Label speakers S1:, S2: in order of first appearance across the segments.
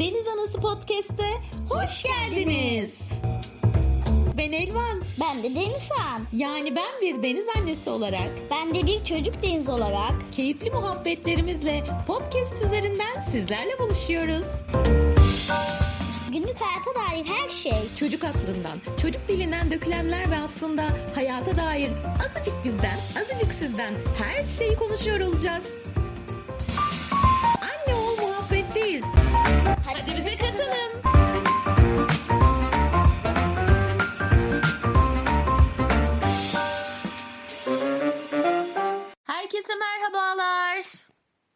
S1: Deniz Anası Podcast'e hoş geldiniz. Ben Elvan.
S2: Ben de Denizhan.
S1: Yani ben bir deniz annesi olarak
S2: Ben de bir çocuk deniz olarak.
S1: keyifli muhabbetlerimizle podcast üzerinden sizlerle buluşuyoruz.
S2: Günlük hayata dair her şey.
S1: Çocuk aklından, çocuk dilinden dökülenler ve aslında hayata dair azıcık bizden, azıcık sizden her şeyi konuşuyor olacağız.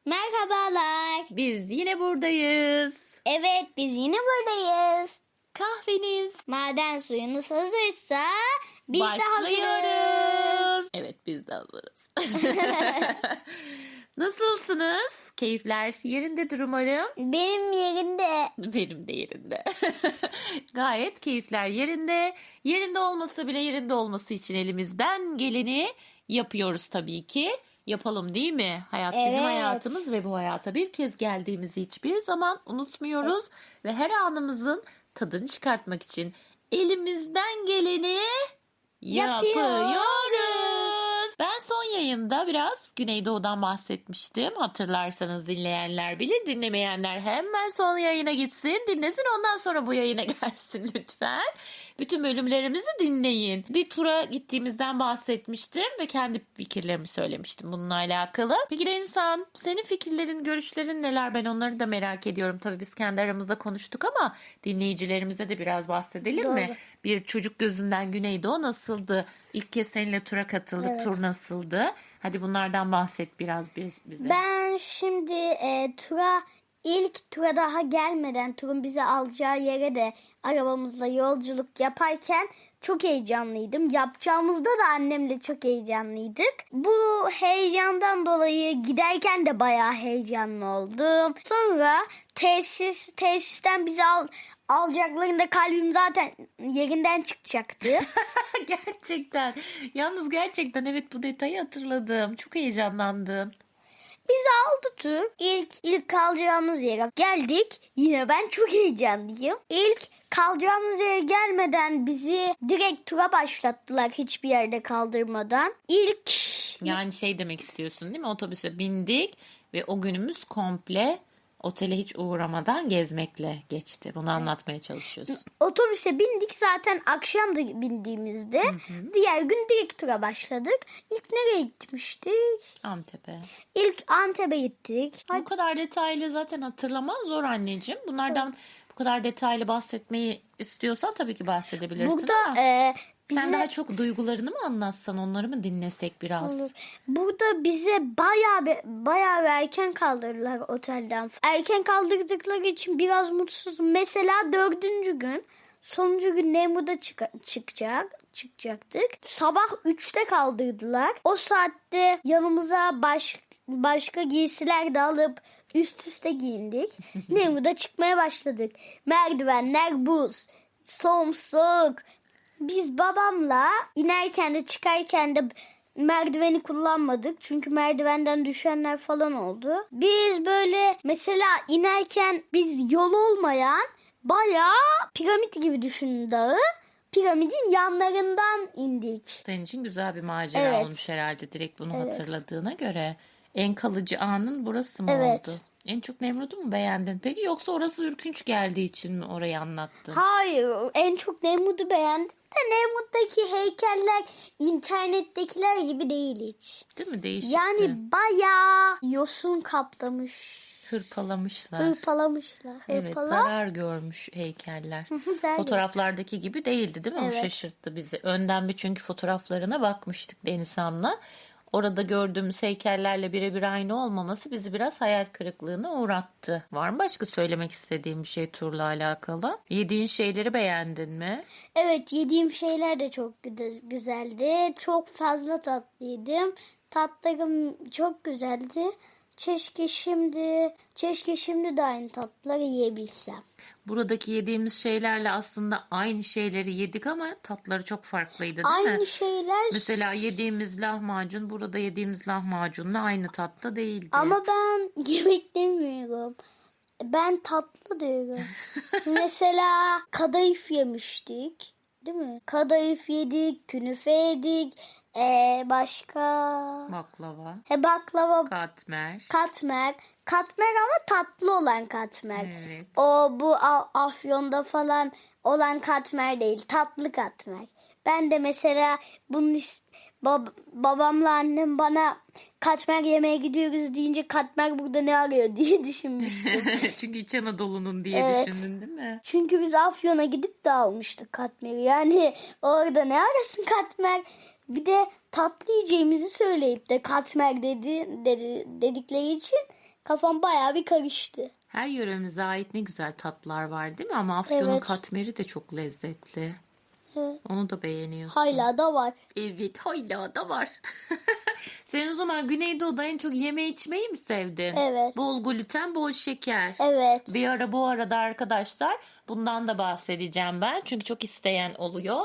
S1: Merhabalar. Biz yine buradayız.
S2: Evet biz yine buradayız.
S1: Kahveniz
S2: Maden suyunuz hazırsa biz de hazırız.
S1: Başlıyoruz. Evet biz de hazırız. Nasılsınız? Keyifler yerindedir umarım.
S2: Benim yerinde.
S1: Benim de yerinde. Gayet keyifler yerinde. Yerinde olması bile yerinde olması için elimizden geleni yapıyoruz tabii ki. Yapalım değil mi? Hayat bizim
S2: Evet.
S1: hayatımız ve bu hayata bir kez geldiğimizi hiçbir zaman unutmuyoruz. Ve her anımızın tadını çıkartmak için elimizden geleni
S2: Yapıyoruz.
S1: yapıyoruz. Ben son yayında biraz Güneydoğu'dan bahsetmiştim. Hatırlarsanız dinleyenler bilir, dinlemeyenler hemen son yayına gitsin, dinlesin ondan sonra bu yayına gelsin lütfen. Bütün bölümlerimizi dinleyin. Bir tura gittiğimizden bahsetmiştim ve kendi fikirlerimi söylemiştim bununla alakalı. Peki de insan senin fikirlerin, görüşlerin neler? Ben onları da merak ediyorum. Tabii biz kendi aramızda konuştuk ama dinleyicilerimize de biraz bahsedelim mi?
S2: Doğru.
S1: Bir çocuk gözünden Güneydoğu nasıldı? İlk kez seninle tura katıldık.
S2: Evet.
S1: Tur nasıldı? Hadi bunlardan bahset biraz biz, bize.
S2: Ben şimdi e, tura ilk tura daha gelmeden turun bizi alacağı yere de arabamızla yolculuk yaparken çok heyecanlıydım. Yapacağımızda da annemle çok heyecanlıydık. Bu heyecandan dolayı giderken de bayağı heyecanlı oldum. Sonra tesis tesisten bizi al, alacaklarında kalbim zaten yerinden çıkacaktı.
S1: gerçekten. Yalnız gerçekten evet bu detayı hatırladım. Çok heyecanlandım.
S2: Bizi aldı tur. İlk, ilk kalacağımız yere geldik. Yine ben çok heyecanlıyım. İlk kalacağımız yere gelmeden bizi direkt tura başlattılar hiçbir yerde kaldırmadan. İlk
S1: Yani şey demek istiyorsun değil mi? Otobüse bindik ve o günümüz komple otele hiç uğramadan gezmekle geçti. Bunu anlatmaya çalışıyorsun.
S2: otobüse bindik zaten akşamdı bindiğimizde. Diğer gün direkt tura başladık. İlk nereye gitmiştik?
S1: Antep'e.
S2: İlk Antep'e gittik.
S1: Bu kadar detaylı zaten hatırlaman zor anneciğim. Bunlardan bu kadar detaylı bahsetmeyi istiyorsan tabii ki bahsedebilirsin
S2: Burada
S1: ama
S2: e,
S1: sen
S2: bize-
S1: daha çok duygularını mı anlatsan onları mı dinlesek biraz?
S2: Olur. Burada bize bayağı bir erken kaldırdılar otelden. Erken kaldırdıkları için biraz mutsuzum. Mesela dördüncü gün, sonuncu gün Nemrut'a çıka- çıkacak çıkacaktık. Sabah 3'te kaldırdılar. O saatte yanımıza baş, başka giysiler de alıp üst üste giyindik. Nemrut'a çıkmaya başladık. Merdivenler buz, soğuk soğuk. Biz babamla inerken de çıkarken de merdiveni kullanmadık. Çünkü merdivenden düşenler falan oldu. Biz böyle mesela inerken biz yol olmayan bayağı piramit gibi düşünün dağı. Piramidin yanlarından indik.
S1: Senin için güzel bir macera
S2: Evet.
S1: olmuş herhalde direkt bunu
S2: Evet.
S1: hatırladığına göre. En kalıcı anın burası mı
S2: Evet.
S1: oldu? En çok Nemrut'u mu beğendin? Peki yoksa orası ürkünç geldiği için mi orayı anlattın?
S2: Hayır en çok Nemrut'u beğendim de Nemrut'taki heykeller internettekiler gibi değil hiç.
S1: Değil mi? Değişikti.
S2: Yani bayağı yosun kaplamış.
S1: Hırpalamışlar.
S2: Hırpalamışlar.
S1: Evet
S2: Hırpala.
S1: zarar görmüş heykeller. Fotoğraflardaki gibi değildi değil mi? O
S2: Evet.
S1: şaşırttı bizi. Önden bir çünkü fotoğraflarına bakmıştık Denizhan'la. Orada gördüğümüz heykellerle birebir aynı olmaması bizi biraz hayal kırıklığına uğrattı. Var mı başka söylemek istediğim bir şey turla alakalı? Yediğin şeyleri beğendin mi?
S2: Evet yediğim şeyler de çok güzeldi. Çok fazla tatlıydım. Tatlarım çok güzeldi. Keşke şimdi, keşke şimdi de aynı tatlıları yiyebilsem.
S1: Buradaki yediğimiz şeylerle aslında aynı şeyleri yedik ama tatları çok farklıydı değil
S2: aynı
S1: mi?
S2: şeyler
S1: Mesela yediğimiz lahmacun burada yediğimiz lahmacunla aynı tatta değildi.
S2: ama ben yemek demiyorum. Ben tatlı diyorum. Mesela kadayıf yemiştik. Değil mi? Kadayıf yedik, künefe yedik. Ee, başka...
S1: Baklava,
S2: He baklava,
S1: katmer.
S2: katmer. Katmer ama tatlı olan katmer.
S1: Evet.
S2: O bu Afyon'da falan olan katmer değil. Tatlı katmer. Ben de mesela bunun bab- babamla annem bana katmer yemeye gidiyoruz deyince katmer burada ne arıyor diye düşünmüştüm.
S1: Çünkü İç Anadolu'nun diye
S2: Evet.
S1: düşündün değil mi?
S2: Çünkü biz Afyon'a gidip de almıştık katmeri. Yani orada ne arasın katmer? Bir de tatlı yiyeceğimizi söyleyip de katmer dedi, dedi dedikleri için kafam bayağı bir karıştı.
S1: Her yöremize ait ne güzel tatlar var değil mi? Ama Afyon'un
S2: Evet.
S1: katmeri de çok lezzetli.
S2: Evet.
S1: Onu da beğeniyorsun.
S2: Hala da var.
S1: Evet hala da var. Sen o zaman Güneydoğu'da en çok yeme içmeyi mi sevdin?
S2: Evet.
S1: Bol gluten, bol şeker.
S2: Evet.
S1: Bir ara bu arada arkadaşlar bundan da bahsedeceğim ben. Çünkü çok isteyen oluyor.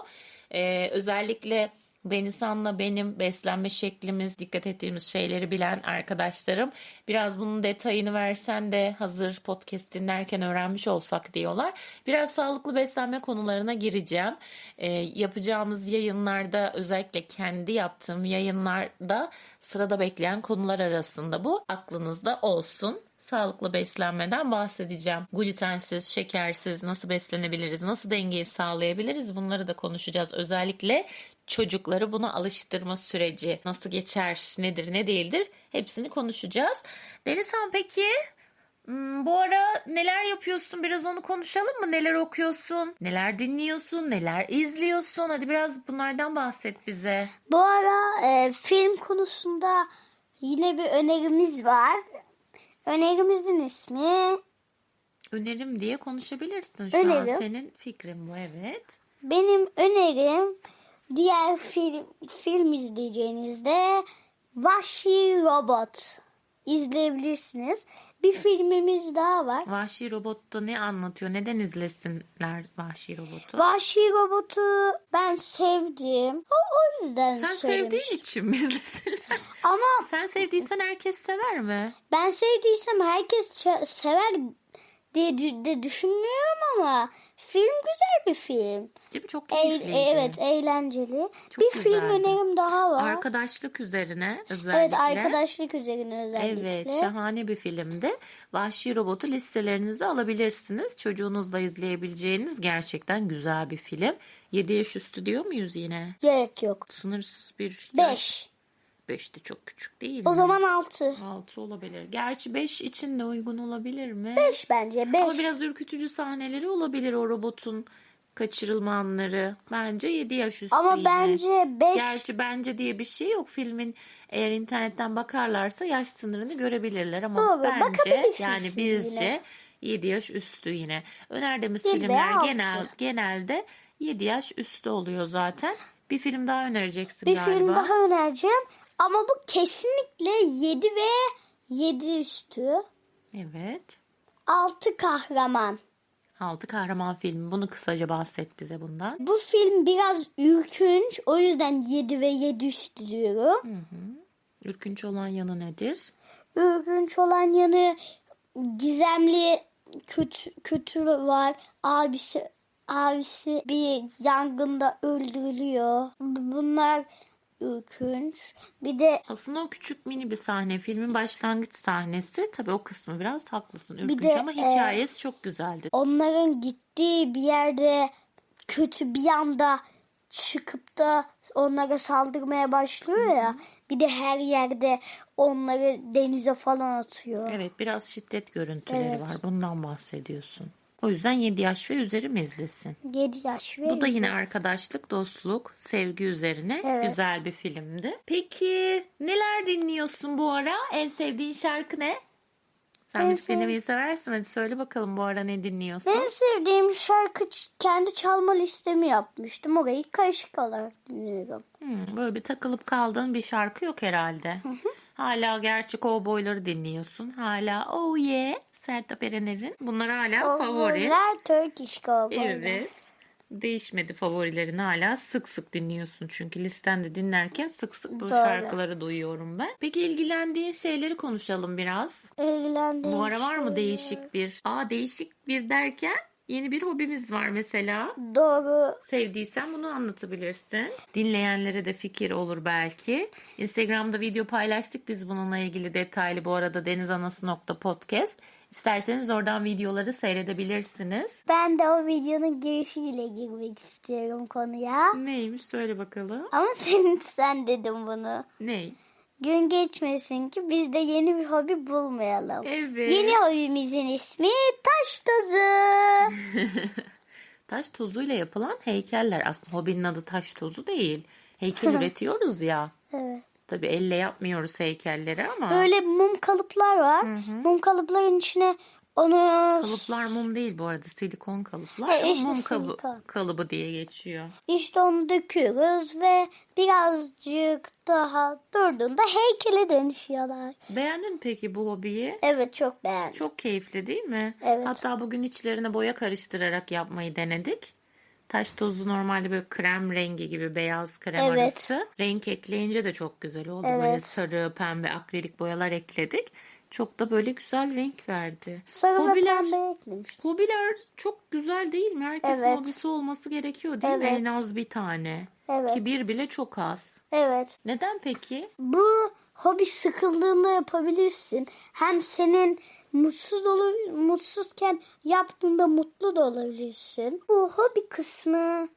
S1: Ee, özellikle Denisan'la benim beslenme şeklimiz, dikkat ettiğimiz şeyleri bilen arkadaşlarım biraz bunun detayını versen de hazır podcast dinlerken öğrenmiş olsak diyorlar. Biraz sağlıklı beslenme konularına gireceğim. Ee, yapacağımız yayınlarda özellikle kendi yaptığım yayınlarda sırada bekleyen konular arasında bu. Aklınızda olsun sağlıklı beslenmeden bahsedeceğim. Glutensiz, şekersiz nasıl beslenebiliriz, nasıl dengeyi sağlayabiliriz bunları da konuşacağız. Özellikle çocukları buna alıştırma süreci nasıl geçer, nedir, ne değildir hepsini konuşacağız. Denizhan peki hmm, bu ara neler yapıyorsun? Biraz onu konuşalım mı? Neler okuyorsun? Neler dinliyorsun? Neler izliyorsun? Hadi biraz bunlardan bahset bize.
S2: Bu ara e, film konusunda yine bir önerimiz var. Önerimizin ismi
S1: Önerim diye konuşabilirsin. Şu
S2: Önerim.
S1: an senin fikrin bu evet.
S2: benim önerim diğer film film izleyeceğinizde Vahşi Robot izleyebilirsiniz. Bir filmimiz daha var.
S1: Vahşi Robot'ta ne anlatıyor? Neden izlesinler Vahşi Robot'u?
S2: Vahşi Robot'u ben sevdim. O, o yüzden
S1: Sen
S2: söylemiş.
S1: sevdiğin için mi izlesinler?
S2: Ama
S1: Sen sevdiysen herkes sever mi?
S2: ben sevdiysem herkes sever diye de düşünmüyorum ama film güzel bir film.
S1: Değil mi? Çok keyifliydi.
S2: evet eğlenceli.
S1: Çok
S2: bir film
S1: güzeldi.
S2: önerim daha var.
S1: Arkadaşlık üzerine özellikle.
S2: evet arkadaşlık üzerine özellikle.
S1: Evet şahane bir filmdi. Vahşi Robot'u listelerinize alabilirsiniz. Çocuğunuzla izleyebileceğiniz gerçekten güzel bir film. 7 yaş üstü diyor muyuz yine?
S2: Gerek yok.
S1: Sınırsız bir yaş.
S2: 5.
S1: 5 de çok küçük değil
S2: O
S1: mi?
S2: zaman 6.
S1: 6 olabilir. Gerçi 5 için de uygun olabilir mi?
S2: 5 bence 5.
S1: Ama biraz ürkütücü sahneleri olabilir o robotun kaçırılma anları. Bence 7 yaş üstü
S2: Ama
S1: yine.
S2: bence 5
S1: Gerçi bence diye bir şey yok. Filmin eğer internetten bakarlarsa yaş sınırını görebilirler ama
S2: Doğru,
S1: bence yani bizce
S2: yine.
S1: 7 yaş üstü yine. Önerdiğimiz filmler genel genelde 7 yaş üstü oluyor zaten. Bir film daha önereceksin
S2: bir
S1: galiba.
S2: film daha önereceğim. Ama bu kesinlikle 7 ve 7 üstü.
S1: Evet.
S2: 6 kahraman.
S1: Altı kahraman filmi. Bunu kısaca bahset bize bundan.
S2: Bu film biraz ürkünç. O yüzden 7 ve 7 üstü diyorum.
S1: Ürkünç olan yanı nedir?
S2: Ürkünç olan yanı gizemli kötü, kötü var. Abisi abisi bir yangında öldürülüyor. Bunlar ürkünç. Bir de
S1: Aslında o küçük mini bir sahne. Filmin başlangıç sahnesi. Tabii o kısmı biraz haklısın. Ürkünç
S2: de,
S1: ama
S2: e,
S1: hikayesi çok güzeldi.
S2: onların gittiği bir yerde kötü bir anda çıkıp da onlara saldırmaya başlıyor ya. Bir de her yerde onları denize falan atıyor.
S1: Evet biraz şiddet görüntüleri
S2: Evet.
S1: var. Bundan bahsediyorsun. O yüzden 7 yaş ve üzeri mi izlesin?
S2: 7 yaş ve
S1: Bu da yine arkadaşlık, dostluk, sevgi üzerine
S2: Evet.
S1: güzel bir filmdi. Peki neler dinliyorsun bu ara? En sevdiğin şarkı ne? Sen
S2: En sev-
S1: dinlemeyi seversin. Hadi söyle bakalım bu ara ne dinliyorsun?
S2: En sevdiğim şarkı kendi çalma listemi yapmıştım. Orayı karışık olarak dinliyorum.
S1: Hmm, böyle bir takılıp kaldığın bir şarkı yok herhalde. Hala gerçi Cowboy'ları dinliyorsun. Hala Oh Yeah, Sertab Erener'in. Bunlar hala favori.
S2: Favoriler Turkish Cowboy.
S1: Evet. değişmedi favorilerin hala sık sık dinliyorsun çünkü listende dinlerken sık sık bu
S2: Doğru.
S1: şarkıları duyuyorum ben. Peki ilgilendiğin şeyleri konuşalım biraz.
S2: İlgilendiğim
S1: Bu ara var mı değişik bir? Aa değişik bir derken yeni bir hobimiz var mesela.
S2: Doğru.
S1: Sevdiysen bunu anlatabilirsin. Dinleyenlere de fikir olur belki. Instagram'da video paylaştık biz bununla ilgili detaylı bu arada denizanası.podcast. İsterseniz oradan videoları seyredebilirsiniz.
S2: Ben de o videonun girişiyle girmek istiyorum konuya.
S1: Neymiş söyle bakalım.
S2: Ama sen, sen dedim bunu.
S1: Ney?
S2: Gün geçmesin ki biz de yeni bir hobi bulmayalım.
S1: Evet.
S2: Yeni hobimizin ismi taş tozu.
S1: Taş tozuyla yapılan heykeller. Aslında hobinin adı taş tozu değil. Heykel üretiyoruz ya.
S2: Evet.
S1: Tabii elle yapmıyoruz heykelleri ama.
S2: Böyle mum kalıplar var. Mum kalıpların içine onu
S1: Kalıplar mum değil bu arada. Silikon kalıplar.
S2: E,
S1: ama
S2: işte
S1: mum
S2: silikon.
S1: kalıbı diye geçiyor.
S2: işte onu döküyoruz ve birazcık daha durduğunda heykele dönüşüyorlar.
S1: Beğendin mi peki bu hobiyi?
S2: Evet çok beğendim.
S1: Çok keyifli değil mi?
S2: Evet.
S1: Hatta bugün içlerine boya karıştırarak yapmayı denedik. Taş tozu normalde böyle krem rengi gibi beyaz krem
S2: Evet.
S1: arası. Renk ekleyince de çok güzel oldu. Böyle
S2: Evet.
S1: sarı, pembe, akrilik boyalar ekledik. Çok da böyle güzel renk verdi.
S2: Sarı ve
S1: Hobiler,
S2: pembe eklemiştim.
S1: hobiler çok güzel değil mi? Herkesin
S2: Evet.
S1: hobisi olması gerekiyor değil mi?
S2: Evet.
S1: En az bir tane.
S2: Evet.
S1: Ki bir bile çok az.
S2: Evet.
S1: Neden peki?
S2: Bu hobi sıkıldığında yapabilirsin. Hem senin mutsuz olur, mutsuzken yaptığında mutlu da olabilirsin. Bu hobi kısmı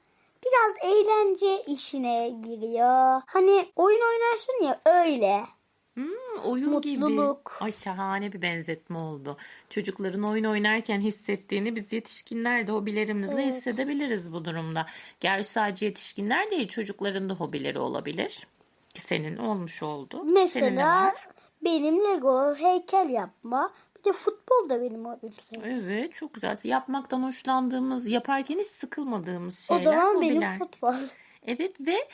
S2: biraz eğlence işine giriyor. Hani oyun oynarsın ya öyle.
S1: Hmm, oyun
S2: Mutluluk.
S1: gibi. Ay şahane bir benzetme oldu. Çocukların oyun oynarken hissettiğini biz yetişkinler de hobilerimizle
S2: Evet.
S1: hissedebiliriz bu durumda. Gerçi sadece yetişkinler değil çocukların da hobileri olabilir. Ki senin olmuş oldu.
S2: Mesela benim Lego heykel yapma. De futbol da benim hobim sayılır.
S1: Evet çok güzel. Yapmaktan hoşlandığımız, yaparken hiç sıkılmadığımız
S2: O
S1: şeyler
S2: zaman
S1: hobiler.
S2: benim futbol.
S1: Evet ve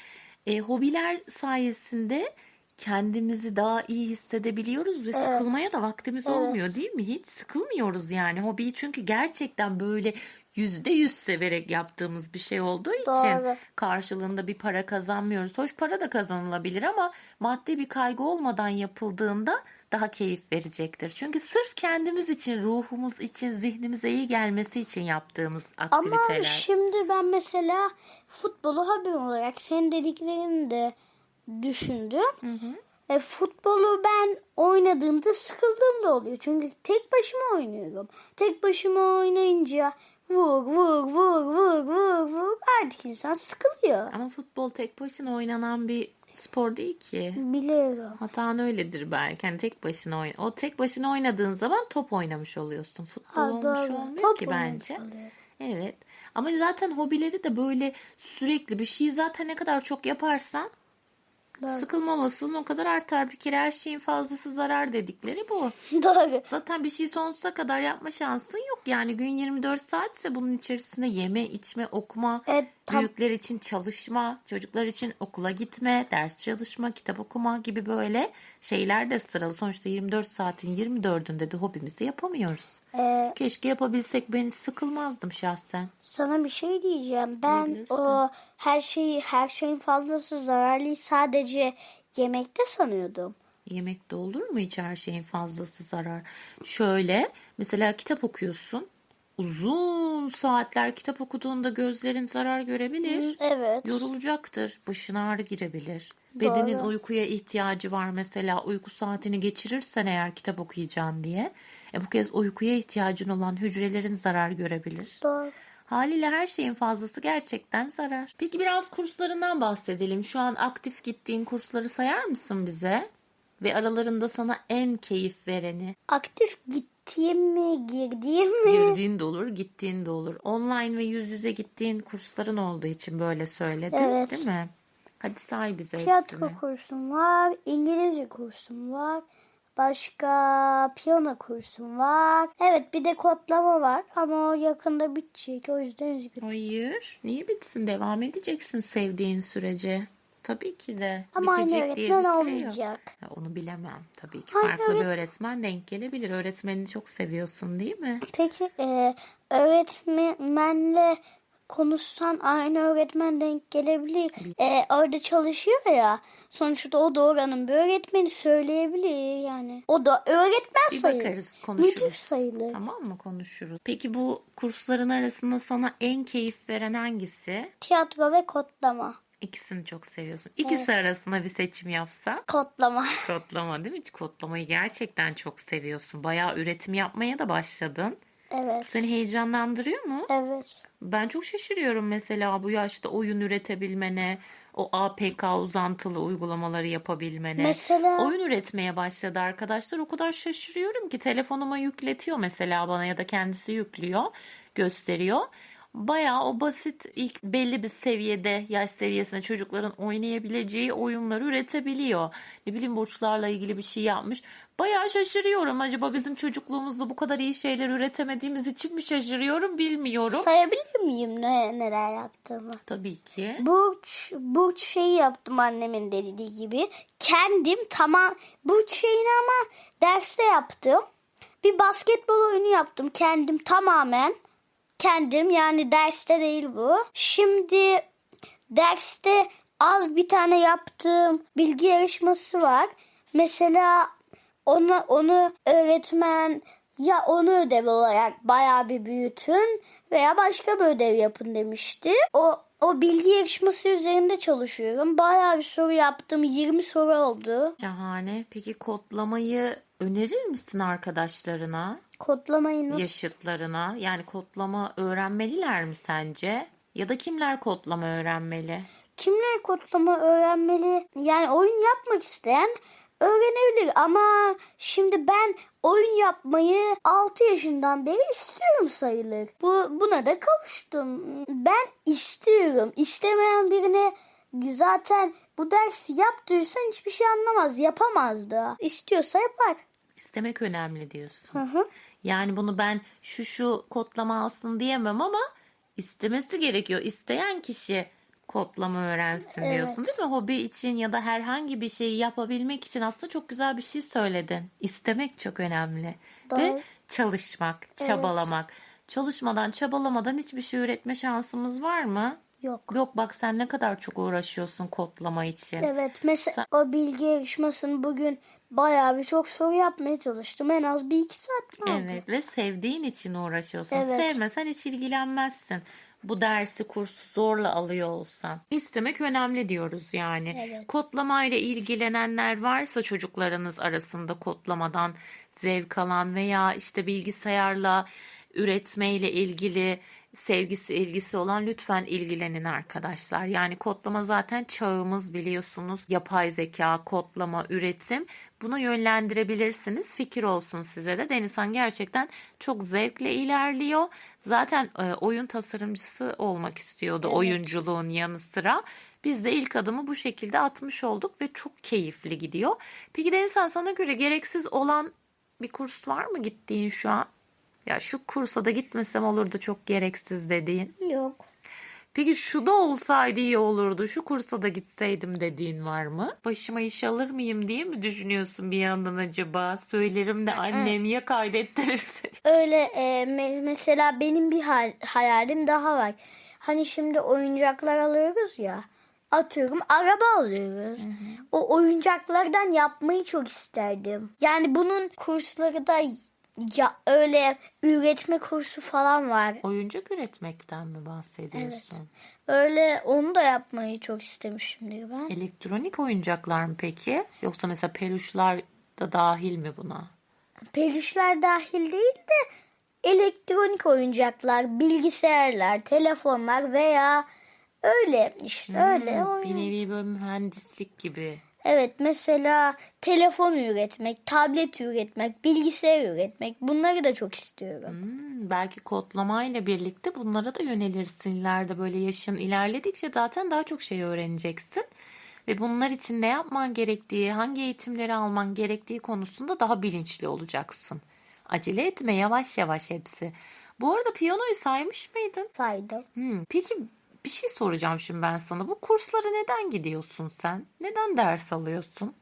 S1: e, hobiler sayesinde kendimizi daha iyi hissedebiliyoruz ve
S2: Evet.
S1: sıkılmaya da vaktimiz
S2: Evet.
S1: olmuyor değil mi? Hiç sıkılmıyoruz yani hobiyi çünkü gerçekten böyle yüzde yüz severek yaptığımız bir şey olduğu için
S2: Doğru.
S1: karşılığında bir para kazanmıyoruz. Hoş para da kazanılabilir ama maddi bir kaygı olmadan yapıldığında daha keyif verecektir. Çünkü sırf kendimiz için, ruhumuz için, zihnimize iyi gelmesi için yaptığımız aktiviteler.
S2: Ama şimdi ben mesela futbolu hobim olarak senin dediklerini de düşündüm.
S1: Hı hı.
S2: E, futbolu ben oynadığımda sıkıldığım da oluyor. Çünkü tek başıma oynuyorum. Tek başıma oynayınca vur vur vur vur vur vur artık insan sıkılıyor.
S1: Ama futbol tek başına oynanan bir spor değil ki.
S2: Biliyorum.
S1: Hatan öyledir belki. Hani tek başına oyn o tek başına oynadığın zaman top oynamış oluyorsun. Futbol
S2: Ha,
S1: olmuş
S2: doğru.
S1: olmuyor
S2: Top
S1: ki bence.
S2: oluyor.
S1: Evet. Ama zaten hobileri de böyle sürekli bir şeyi zaten ne kadar çok yaparsan
S2: Doğru.
S1: sıkılma olasılığın o kadar artar. Bir kere her şeyin fazlası zarar dedikleri bu.
S2: Doğru.
S1: Zaten bir şey sonsuza kadar yapma şansın yok. Yani gün 24 saatse bunun içerisinde yeme, içme, okuma,
S2: Evet, tam-
S1: büyükler için çalışma, çocuklar için okula gitme, ders çalışma, kitap okuma gibi böyle şeyler de sıralı. Sonuçta 24 saatin 24'ünde de hobimizi yapamıyoruz.
S2: E,
S1: Keşke yapabilsek ben hiç sıkılmazdım şahsen.
S2: sana bir şey diyeceğim. Ben o her şeyi her şeyin fazlası zararlı sadece yemekte sanıyordum.
S1: Yemekte olur mu hiç her şeyin fazlası zarar? Şöyle mesela kitap okuyorsun. Uzun saatler kitap okuduğunda gözlerin zarar görebilir.
S2: Evet.
S1: Yorulacaktır. Başına ağrı girebilir. Bedenin
S2: Doğru.
S1: uykuya ihtiyacı var mesela. Uyku saatini geçirirsen eğer kitap okuyacaksın diye. E bu kez uykuya ihtiyacın olan hücrelerin zarar görebilir.
S2: Doğru.
S1: Haliyle her şeyin fazlası gerçekten zarar. Peki biraz kurslarından bahsedelim. Şu an aktif gittiğin kursları sayar mısın bize? Ve aralarında sana en keyif vereni.
S2: Aktif gittiğim mi, girdiğim mi?
S1: Girdiğin de olur, gittiğin de olur. Online ve yüz yüze gittiğin kursların olduğu için böyle söyledin
S2: Evet.
S1: değil mi? Hadi say bize
S2: Tiyatro
S1: hepsini.
S2: kursum var, İngilizce kursum var, başka piyano kursum var. Evet bir de kodlama var ama o yakında bitecek o yüzden üzgünüm.
S1: Hayır. Niye bitsin? Devam edeceksin sevdiğin sürece. Tabii ki de.
S2: Ama aynı
S1: Bitecek diye
S2: öğretmen
S1: bir şey yok.
S2: olmayacak.
S1: Ya onu bilemem. Tabii ki
S2: Aynı
S1: farklı bir
S2: öğret-
S1: öğretmen denk gelebilir. Öğretmenini çok seviyorsun değil mi?
S2: Peki e, öğretmenle konuşsan aynı öğretmen denk gelebilir. E, orada çalışıyor ya. Sonuçta o da oranın bir öğretmeni söyleyebilir yani. O da öğretmen
S1: Bir
S2: sayılır.
S1: bakarız konuşuruz.
S2: Müdür sayılır.
S1: Tamam mı konuşuruz. Peki bu kursların arasında sana en keyif veren hangisi?
S2: Tiyatro ve kodlama.
S1: İkisini çok seviyorsun. İkisi arasında bir seçim yapsa
S2: Kodlama.
S1: kodlama değil mi? Kodlamayı gerçekten çok seviyorsun. Bayağı üretim yapmaya da başladın.
S2: Evet.
S1: Seni heyecanlandırıyor mu?
S2: Evet.
S1: Ben çok şaşırıyorum mesela bu yaşta oyun üretebilmene, o APK uzantılı uygulamaları yapabilmene.
S2: Mesela
S1: Oyun üretmeye başladı arkadaşlar. O kadar şaşırıyorum ki telefonuma yükletiyor mesela bana ya da kendisi yüklüyor, gösteriyor. Bayağı o basit ilk belli bir seviyede yaş seviyesinde çocukların oynayabileceği oyunları üretebiliyor. Ne bileyim burçlarla ilgili bir şey yapmış. Bayağı şaşırıyorum. Acaba bizim çocukluğumuzda bu kadar iyi şeyler üretemediğimiz için mi şaşırıyorum bilmiyorum.
S2: sayabilir miyim ne neler yaptığımı?
S1: Tabii ki.
S2: Burç, burç şeyi yaptım annemin dediği gibi. Kendim tamam burç şeyini ama derste yaptım. Bir basketbol oyunu yaptım kendim tamamen. Kendim yani derste değil bu. Şimdi derste az bir tane yaptığım bilgi yarışması var. Mesela onu onu öğretmen ya onu ödev olarak bayağı bir büyütün veya başka bir ödev yapın demişti. O o bilgi yarışması üzerinde çalışıyorum. Bayağı bir soru yaptım. 20 soru oldu.
S1: Şahane. Peki kodlamayı önerir misin arkadaşlarına?
S2: Kodlamayı nasıl?
S1: yaşıtlarına yani kodlama öğrenmeliler mi sence? Ya da kimler kodlama öğrenmeli?
S2: Kimler kodlama öğrenmeli? Yani oyun yapmak isteyen öğrenebilir ama şimdi ben oyun yapmayı 6 yaşından beri istiyorum sayılır. Bu buna da kavuştum. Ben istiyorum. İstemeyen birine zaten bu dersi yaptırırsan hiçbir şey anlamaz. Yapamaz da. İstiyorsa yapar.
S1: İstemek önemli diyorsun.
S2: Hı hı.
S1: Yani bunu ben şu şu kodlama alsın diyemem ama istemesi gerekiyor. İsteyen kişi kodlama öğrensin
S2: Evet.
S1: diyorsun değil mi? Hobi için ya da herhangi bir şeyi yapabilmek için aslında çok güzel bir şey söyledin. İstemek çok önemli.
S2: Doğru.
S1: Ve çalışmak, çabalamak. Çalışmadan, çabalamadan hiçbir şey üretme şansımız var mı?
S2: Yok.
S1: Yok bak sen ne kadar çok uğraşıyorsun kodlama için.
S2: Evet mesela o bilgi yarışmasını bugün bayağı bir çok soru yapmaya çalıştım. En az bir iki saat mi?
S1: Evet ve sevdiğin için uğraşıyorsun.
S2: Evet.
S1: Sevmesen hiç ilgilenmezsin. Bu dersi kursu zorla alıyor olsan. İstemek önemli diyoruz yani.
S2: Evet.
S1: Kodlamayla ilgilenenler varsa çocuklarınız arasında kodlamadan zevk alan veya işte bilgisayarla üretmeyle ilgili sevgisi ilgisi olan lütfen ilgilenin arkadaşlar. Yani kodlama zaten çağımız biliyorsunuz. Yapay zeka, kodlama, üretim bunu yönlendirebilirsiniz. Fikir olsun size de. Denizhan gerçekten çok zevkle ilerliyor. Zaten e, oyun tasarımcısı olmak istiyordu
S2: Evet.
S1: oyunculuğun yanı sıra. Biz de ilk adımı bu şekilde atmış olduk ve çok keyifli gidiyor. Peki Denizhan sana göre gereksiz olan bir kurs var mı gittiğin şu an? Ya şu kursa da gitmesem olurdu çok gereksiz dediğin.
S2: Yok.
S1: Peki şu da olsaydı iyi olurdu. Şu kursa da gitseydim dediğin var mı? Başıma iş alır mıyım diye mi düşünüyorsun bir yandan acaba? Söylerim de annem ya kaydettirirse.
S2: Öyle e, me- mesela benim bir hal- hayalim daha var. Hani şimdi oyuncaklar alıyoruz ya. Atıyorum araba alıyoruz. O oyuncaklardan yapmayı çok isterdim. Yani bunun kursları da ya öyle üretme kursu falan var.
S1: Oyuncak üretmekten mi bahsediyorsun?
S2: Öyle onu da yapmayı çok istemişimdir ben.
S1: Elektronik oyuncaklar mı peki? Yoksa mesela peluşlar da dahil mi buna?
S2: Peluşlar dahil değil de elektronik oyuncaklar, bilgisayarlar, telefonlar veya öyle işte öyle.
S1: Hmm,
S2: oyun-
S1: bir nevi böyle mühendislik gibi.
S2: Evet mesela telefon üretmek, tablet üretmek, bilgisayar üretmek bunları da çok istiyorum.
S1: Hmm, belki kodlamayla birlikte bunlara da yönelirsin ileride böyle yaşın ilerledikçe zaten daha çok şey öğreneceksin. Ve bunlar için ne yapman gerektiği, hangi eğitimleri alman gerektiği konusunda daha bilinçli olacaksın. Acele etme yavaş yavaş hepsi. Bu arada piyanoyu saymış mıydın?
S2: Saydım.
S1: Hmm, peki bir şey soracağım şimdi ben sana. Bu kurslara neden gidiyorsun sen? Neden ders alıyorsun?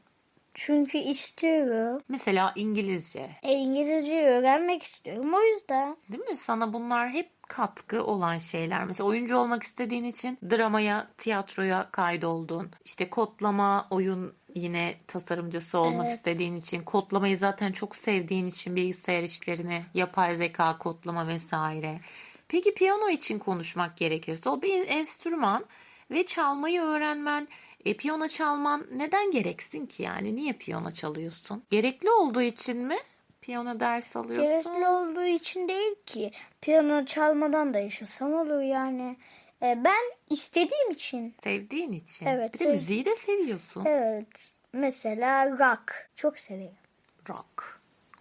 S2: Çünkü istiyorum.
S1: Mesela İngilizce.
S2: E, İngilizce öğrenmek istiyorum o yüzden.
S1: Değil mi? Sana bunlar hep katkı olan şeyler. Mesela oyuncu olmak istediğin için dramaya, tiyatroya kaydoldun. İşte kodlama, oyun yine tasarımcısı olmak
S2: Evet.
S1: istediğin için, kodlamayı zaten çok sevdiğin için bilgisayar işlerini, yapay zeka kodlama vesaire. Peki piyano için konuşmak gerekirse o bir enstrüman ve çalmayı öğrenmen, e, piyano çalman neden gereksin ki yani? Niye piyano çalıyorsun? Gerekli olduğu için mi? Piyano ders alıyorsun.
S2: Gerekli olduğu için değil ki. Piyano çalmadan da yaşasam olur yani. E, ben istediğim için.
S1: Sevdiğin için.
S2: Evet,
S1: Bir de müziği de seviyorsun.
S2: Evet. Mesela rock. Çok severim.
S1: Rock.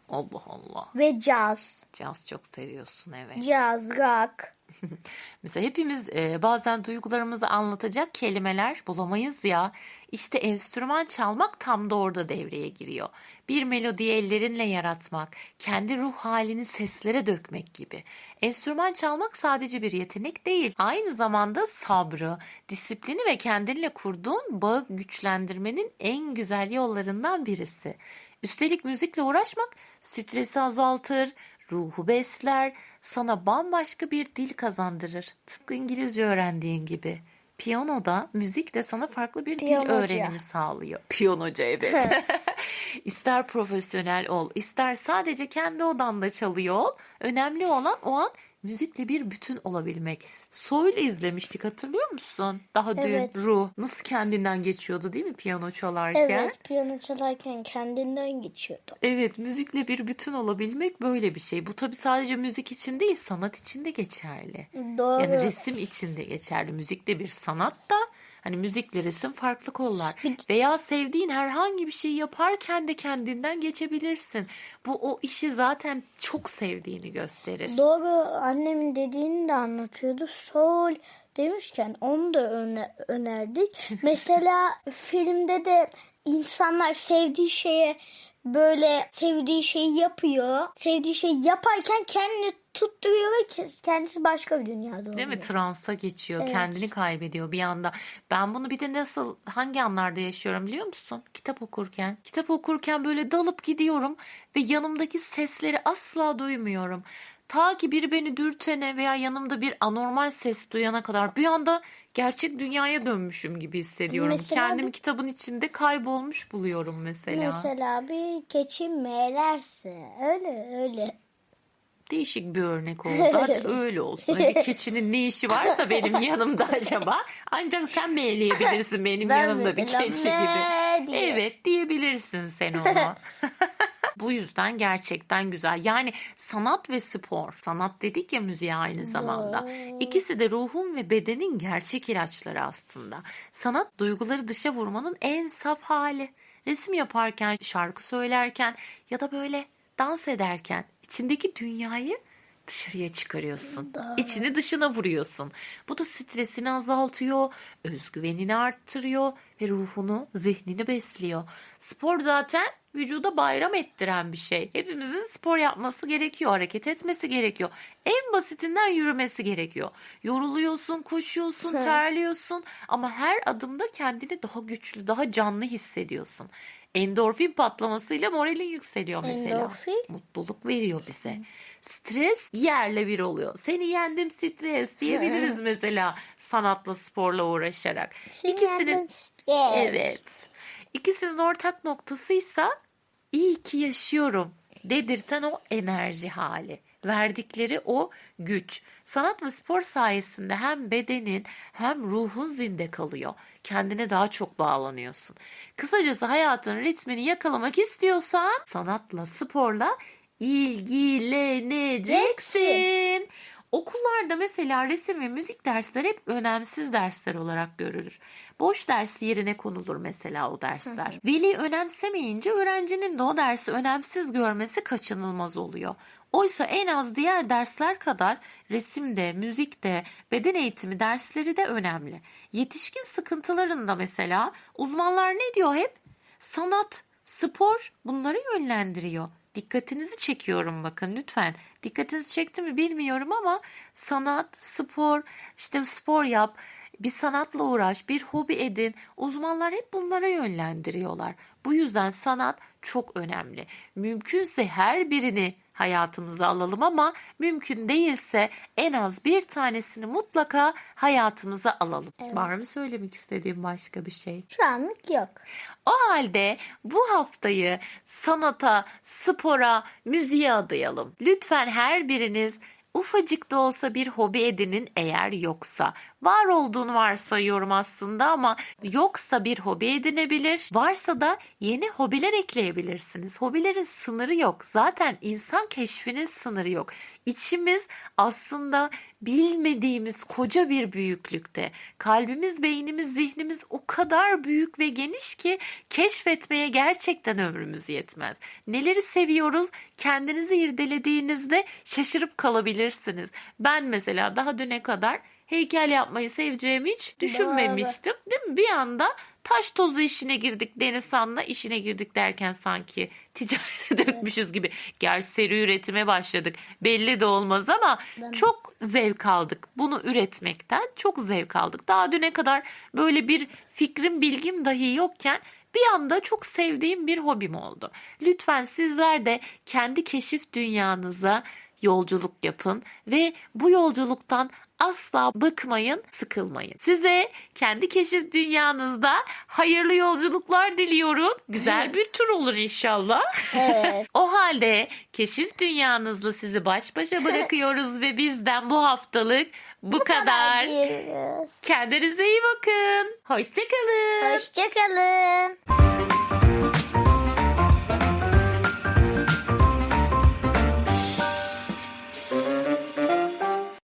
S1: Allah Allah.
S2: Ve caz.
S1: Caz çok seviyorsun evet.
S2: Caz, rock.
S1: Mesela hepimiz e, bazen duygularımızı anlatacak kelimeler bulamayız ya. İşte enstrüman çalmak tam da orada devreye giriyor. Bir melodiyi ellerinle yaratmak, kendi ruh halini seslere dökmek gibi. Enstrüman çalmak sadece bir yetenek değil. Aynı zamanda sabrı, disiplini ve kendinle kurduğun bağı güçlendirmenin en güzel yollarından birisi. Üstelik müzikle uğraşmak stresi azaltır, ruhu besler, sana bambaşka bir dil kazandırır. Tıpkı İngilizce öğrendiğin gibi. Piyanoda müzik de sana farklı bir
S2: Piyanoca.
S1: dil öğrenimi sağlıyor. Piyanoca evet. ister profesyonel ol, ister sadece kendi odanda çalıyor ol. Önemli olan o an müzikle bir bütün olabilmek. Soy'la izlemiştik hatırlıyor musun? Daha dün
S2: Evet.
S1: Ruh nasıl kendinden geçiyordu değil mi piyano çalarken?
S2: Evet piyano çalarken kendinden geçiyordu.
S1: Evet, müzikle bir bütün olabilmek böyle bir şey. Bu tabii sadece müzik için değil, sanat için de geçerli.
S2: Doğru.
S1: Yani resim için de geçerli. Müzik de bir sanat da hani müzikle resim farklı kollar. Veya sevdiğin herhangi bir şey yaparken de kendinden geçebilirsin. Bu o işi zaten çok sevdiğini gösterir.
S2: Doğru annemin dediğini de anlatıyordu. Sol demişken onu da öne- önerdik. Mesela filmde de insanlar sevdiği şeye böyle sevdiği şeyi yapıyor. Sevdiği şeyi yaparken kendini tutturuyor ve kendisi başka bir dünyada oluyor.
S1: Değil mi? Transa geçiyor,
S2: Evet.
S1: kendini kaybediyor bir anda. Ben bunu bir de nasıl, hangi anlarda yaşıyorum biliyor musun? Kitap okurken. Kitap okurken böyle dalıp gidiyorum ve yanımdaki sesleri asla duymuyorum. Ta ki biri beni dürtene veya yanımda bir anormal ses duyana kadar bir anda gerçek dünyaya dönmüşüm gibi hissediyorum.
S2: Mesela
S1: Kendimi
S2: bir-
S1: kitabın içinde kaybolmuş buluyorum mesela.
S2: Mesela bir keçi meğlerse öyle öyle.
S1: Değişik bir örnek oldu. Hadi öyle olsun. Bir keçinin ne işi varsa benim yanımda acaba. Ancak sen mi eleyebilirsin benim yanımda bir keçi gibi.
S2: Diye.
S1: Evet diyebilirsin sen ona. Bu yüzden gerçekten güzel. Yani sanat ve spor. Sanat dedik ya müziğe aynı zamanda. İkisi de ruhun ve bedenin gerçek ilaçları aslında. Sanat duyguları dışa vurmanın en saf hali. Resim yaparken, şarkı söylerken ya da böyle dans ederken içindeki dünyayı dışarıya çıkarıyorsun.
S2: Doğru.
S1: İçini dışına vuruyorsun. Bu da stresini azaltıyor, özgüvenini arttırıyor ve ruhunu, zihnini besliyor. Spor zaten vücuda bayram ettiren bir şey. Hepimizin spor yapması gerekiyor, hareket etmesi gerekiyor. En basitinden yürümesi gerekiyor. Yoruluyorsun, koşuyorsun, terliyorsun ama her adımda kendini daha güçlü, daha canlı hissediyorsun. Endorfin patlamasıyla moralin yükseliyor mesela.
S2: Endorfin?
S1: Mutluluk veriyor bize. Stres yerle bir oluyor. Seni yendim stres diyebiliriz mesela sanatla sporla uğraşarak. İkisinin evet. İkisinin ortak noktasıysa iyi ki yaşıyorum dedirten o enerji hali. Verdikleri o güç. Sanat ve spor sayesinde hem bedenin hem ruhun zinde kalıyor. Kendine daha çok bağlanıyorsun. Kısacası hayatın ritmini yakalamak istiyorsan sanatla, sporla ilgileneceksin. Okullarda mesela resim ve müzik dersleri hep önemsiz dersler olarak görülür. Boş ders yerine konulur mesela o dersler. Veli önemsemeyince öğrencinin de o dersi önemsiz görmesi kaçınılmaz oluyor. Oysa en az diğer dersler kadar resimde, müzikte, beden eğitimi dersleri de önemli. Yetişkin sıkıntılarında mesela uzmanlar ne diyor hep? Sanat, spor bunları yönlendiriyor. Dikkatinizi çekiyorum bakın lütfen. Dikkatinizi çekti mi bilmiyorum ama sanat, spor, işte spor yap, bir sanatla uğraş, bir hobi edin. Uzmanlar hep bunlara yönlendiriyorlar. Bu yüzden sanat çok önemli. Mümkünse her birini hayatımıza alalım ama mümkün değilse en az bir tanesini mutlaka hayatımıza alalım.
S2: Evet.
S1: Var mı söylemek istediğim başka bir şey?
S2: Şu anlık yok.
S1: O halde bu haftayı sanata, spora, müziğe adayalım. Lütfen her biriniz ufacık da olsa bir hobi edinin eğer yoksa. Var olduğunu varsayıyorum aslında ama yoksa bir hobi edinebilir. Varsa da yeni hobiler ekleyebilirsiniz. Hobilerin sınırı yok. Zaten insan keşfinin sınırı yok. İçimiz aslında bilmediğimiz koca bir büyüklükte. Kalbimiz, beynimiz, zihnimiz o kadar büyük ve geniş ki keşfetmeye gerçekten ömrümüz yetmez. Neleri seviyoruz? Kendinizi irdelediğinizde şaşırıp kalabilirsiniz. Ben mesela daha düne kadar heykel yapmayı seveceğimi hiç düşünmemiştim. Değil mi? Bir anda taş tozu işine girdik Denizhan'la işine girdik derken sanki ticarete dökmüşüz gibi. Gerçi seri üretime başladık. Belli de olmaz ama
S2: Değil mi?
S1: çok zevk aldık. Bunu üretmekten çok zevk aldık. Daha düne kadar böyle bir fikrim bilgim dahi yokken bir anda çok sevdiğim bir hobim oldu. Lütfen sizler de kendi keşif dünyanıza yolculuk yapın ve bu yolculuktan asla bıkmayın, sıkılmayın. Size kendi keşif dünyanızda hayırlı yolculuklar diliyorum. Güzel bir tur olur inşallah.
S2: Evet.
S1: O halde keşif dünyanızla sizi baş başa bırakıyoruz ve bizden bu haftalık bu, kadar.
S2: diyoruz.
S1: Kendinize iyi bakın. Hoşçakalın.
S2: Hoşçakalın.